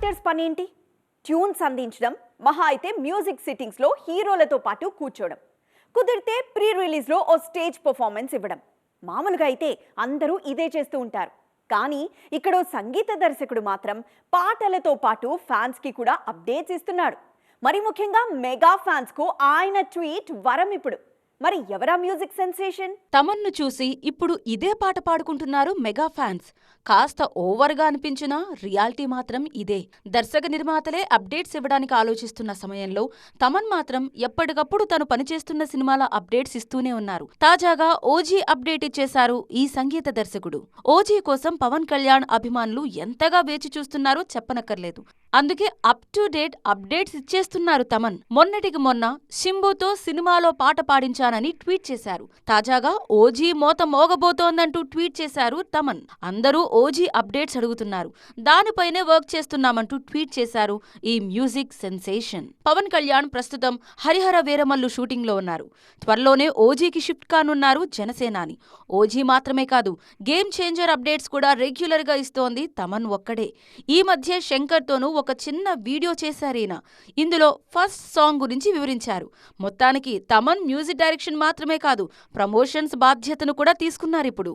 Directors పనేంటి tunes అందించడం మహా అయితే మ్యూజిక్ సిట్టింగ్స్లో హీరోలతో పాటు కూర్చోవడం కుదిరితే ప్రీ రిలీజ్లో ఓ స్టేజ్ పర్ఫార్మెన్స్ ఇవ్వడం. మామూలుగా అయితే అందరూ ఇదే చేస్తూ ఉంటారు. కానీ ఇక్కడ సంగీత దర్శకుడు మాత్రం పాటలతో పాటు ఫ్యాన్స్కి కూడా అప్డేట్స్ ఇస్తున్నాడు. మరి ముఖ్యంగా మెగా ఫ్యాన్స్కు ఆయన ట్వీట్ వరం ఇప్పుడు. మరి ఎవరా మ్యూజిక్ సెన్సేషన్? తమన్ను చూసి ఇప్పుడు ఇదే పాట పాడుకుంటున్నారు మెగా ఫ్యాన్స్. కాస్త ఓవర్గా అనిపించినా రియాలిటీ మాత్రం ఇదే. దర్శక నిర్మాతలే అప్డేట్స్ ఇవ్వడానికి ఆలోచిస్తున్న సమయంలో తమన్ మాత్రం ఎప్పటికప్పుడు తను పనిచేస్తున్న సినిమాల అప్డేట్స్ ఇస్తూనే ఉన్నారు. తాజాగా ఓజీ అప్డేట్ ఇచ్చేశారు ఈ సంగీత దర్శకుడు. ఓజీ కోసం పవన్ కళ్యాణ్ అభిమానులు ఎంతగా వేచి చూస్తున్నారో చెప్పనక్కర్లేదు. అందుకే అప్ టు డేట్ అప్డేట్స్ ఇచ్చేస్తున్నారు తమన్. మొన్నటికి మొన్న శింబుతో సినిమాలో పాట చేస్తానని ట్వీట్ చేశారు. తాజాగా ఓజీ మోత మోగబోతోందంటూ ట్వీట్ చేశారు తమన్. అందరూ ఓజీ అప్డేట్స్ అడుగుతున్నారు. దానిపైనే వర్క్ చేస్తున్నామంటూ ట్వీట్ చేశారు ఈ మ్యూజిక్ సెన్సేషన్. పవన్ కళ్యాణ్ ప్రస్తుతం హరిహర వీరమల్లు షూటింగ్లో ఉన్నారు. త్వరలోనే ఓజీకి షిఫ్ట్ కానున్నారు జనసేనాని. ఓజీ మాత్రమే కాదు గేమ్ చేంజర్ అప్డేట్స్ కూడా రెగ్యులర్గా ఇస్తోంది తమన్ ఒక్కడే. ఈ మధ్య శంకర్తోనూ ఒక చిన్న వీడియో చేశారీనా? ఇందులో ఫస్ట్ సాంగ్ గురించి వివరించారు. మొత్తానికి తమన్ మ్యూజిక్ డైరెక్షన్ మాత్రమే కాదు ప్రమోషన్స్ బాధ్యతను కూడా తీసుకున్నారిప్పుడు.